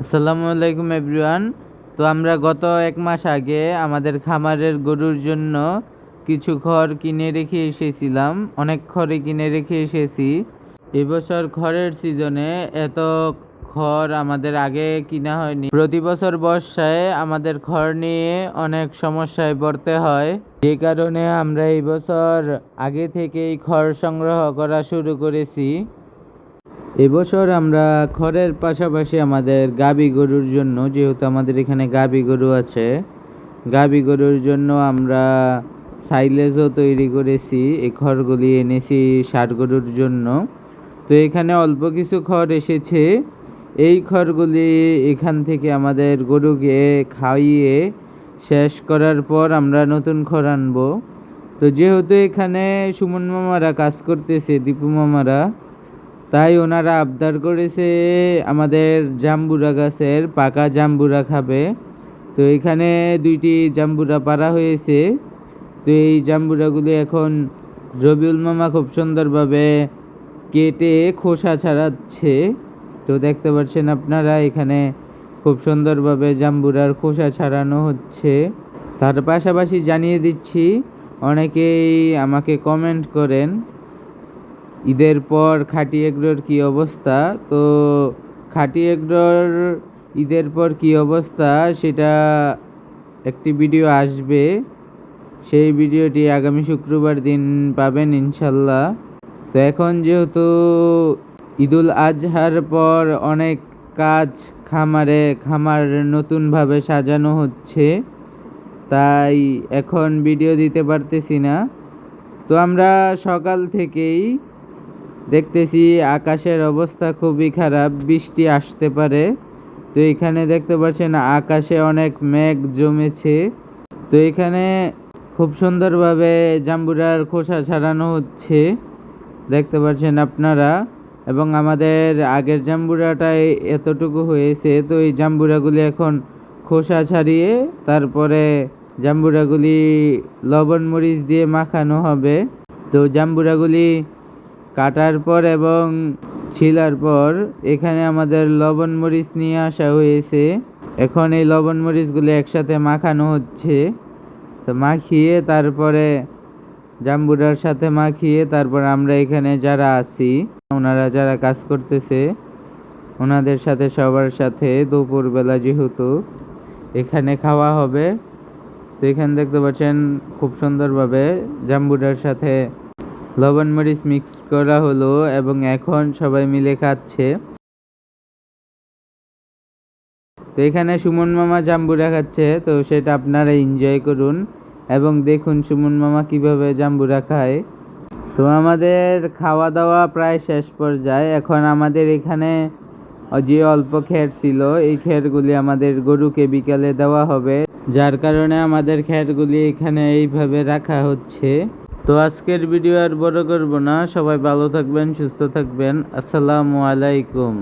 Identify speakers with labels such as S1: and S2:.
S1: আসসালামু আলাইকুম এভরিওয়ান। তো আমরা গত এক মাস আগে আমাদের খামারের গরুর জন্য কিছু খড় কিনে রেখে এসেছিলাম। অনেক খড়ই কিনে রেখে এসেছি। এবছর খড়ের সিজনে এত খড় আমাদের আগে কিনা হয়নি। প্রতি বছর বর্ষায় আমাদের খড় নিয়ে অনেক সমস্যায় পড়তে হয়। যে কারণে আমরা এই বছর আগে থেকেই খড় সংগ্রহ করা শুরু করেছি। এবছর আমরা খড়ের পাশাপাশি আমাদের গাবি গরুর জন্য, যেহেতু আমাদের এখানে গাবি গরু আছে, গাবি গরুর জন্য আমরা সাইলেজও তৈরি করেছি, এই খড়গুলি এনেছি ষাট গরুর জন্য। তো এখানে অল্প কিছু খড় এসেছে, এই খড়গুলি এখান থেকে আমাদের গরুকে খাইয়ে শেষ করার পর আমরা নতুন খড় আনব। তো যেহেতু এখানে সুমন মামারা কাজ করতেছে, দীপু মামারা তাই ওনারা আবদার করেছে, আমাদের জাম্বুরা গাছের পাকা জাম্বুরা খাবে। তো এখানে দুইটি জাম্বুরা পাড়া হয়েছে। তো এই জাম্বুরাগুলি এখন রবিউল মামা খুব সুন্দরভাবে কেটে খোসা ছাড়াচ্ছে। তো দেখতে পাচ্ছেন আপনারা, এখানে খুব সুন্দরভাবে জাম্বুরার খোসা ছাড়ানো হচ্ছে। তার পাশাপাশি জানিয়ে দিচ্ছি, অনেকেই আমাকে কমেন্ট করেন ঈদের পর খাটি এগরোর কী অবস্থা? তো খাটি এগরোর ঈদের পর কী অবস্থা সেটা একটি ভিডিও আসবে। সেই ভিডিওটি আগামী শুক্রবার দিন পাবেন ইনশাল্লাহ। তো এখন যেহেতু ঈদুল আজহার পর অনেক কাজ খামারে, খামার নতুনভাবে সাজানো হচ্ছে, তাই এখন ভিডিও দিতে পারতেছি না। তো আমরা সকাল থেকেই দেখতেছি আকাশের অবস্থা খুবই খারাপ, বৃষ্টি আসতে পারে। তো এখানে দেখতে পাচ্ছেন আকাশে অনেক মেঘ জমেছে। তো এখানে খুব সুন্দরভাবে জাম্বুরার খোসা ছাড়ানো হচ্ছে। দেখতে পাচ্ছেন আপনারা। এবং আমাদের আগের জাম্বুরাটাই এতটুকু হয়েছে। তো এই জাম্বুরাগুলি এখন খোসা ছাড়িয়ে তারপরে জাম্বুরাগুলি লবণ মরিচ দিয়ে মাখানো হবে। তো জাম্বুরাগুলি কাটার পর এবং ছিলার পর এখানে আমাদের লবণ মরিচ নিয়ে আসা হয়েছে। এখন এই লবণ মরিচগুলি একসাথে মাখানো হচ্ছে। তো মাখিয়ে তারপরে জাম্বুরার সাথে মাখিয়ে তারপর আমরা এখানে যারা আছি, ওনারা যারা কাজ করতেছে, ওনাদের সাথে সবার সাথে দুপুরবেলা যেহেতু এখানে খাওয়া হবে। তো এখানে দেখতে পাচ্ছেন খুব সুন্দরভাবে জাম্বুরার সাথে লবণ মরিচ মিক্স করা হলো এবং এখন সবাই মিলে খাচ্ছে। তো এখানে সুমন মামা জাম্বুরা খাচ্ছে, তো সেটা আপনারা এনজয় করুন। এবং দেখুন সুমন মামা কীভাবে জাম্বুরা খায়। তো আমাদের খাওয়া দাওয়া প্রায় শেষ পর্যায়ে। এখন আমাদের এখানে যে অল্প খের ছিল, এই খেরগুলি আমাদের গরুকে বিকালে দেওয়া হবে। যার কারণে আমাদের খেরগুলি এখানে এইভাবে রাখা হচ্ছে। তো আজকের ভিডিও আর বড় করব না। সবাই ভালো থাকবেন সুস্থ থাকবেন। আসসালামু আলাইকুম।